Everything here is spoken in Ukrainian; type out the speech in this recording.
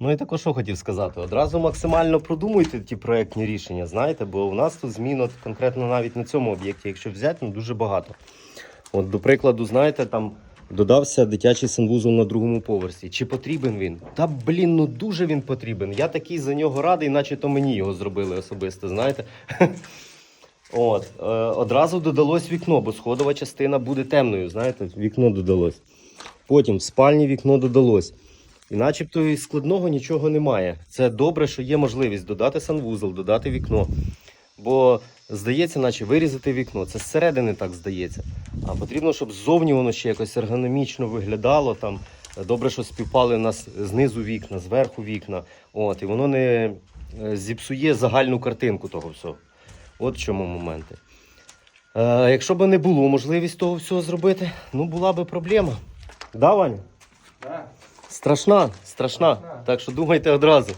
Ну і також що хотів сказати. Одразу максимально продумуйте ті проектні рішення, знаєте, бо у нас тут змін от конкретно навіть на цьому об'єкті, якщо взяти, ну дуже багато. От, до прикладу, знаєте, там додався дитячий санвузол на другому поверсі. Чи потрібен він? Та блін, ну дуже він потрібен. Я такий за нього радий, наче то мені його зробили особисто, знаєте. От, е, одразу додалось вікно, бо сходова частина буде темною, знаєте, вікно додалось. Потім в спальні вікно додалось. І начебто і складного нічого немає. Це добре, що є можливість додати санвузол, додати вікно. Бо здається, наче вирізати вікно. Це зсередини так здається. А потрібно, щоб ззовні воно ще якось ергономічно виглядало. Там добре, що співпали у нас знизу вікна, зверху вікна. От, і воно не е, зіпсує загальну картинку того всього. От в чому моменти. Е, якщо б не було можливість того всього зробити, ну була би проблема. Да, Ваня? Да. Страшна, страшна. Так що думайте одразу.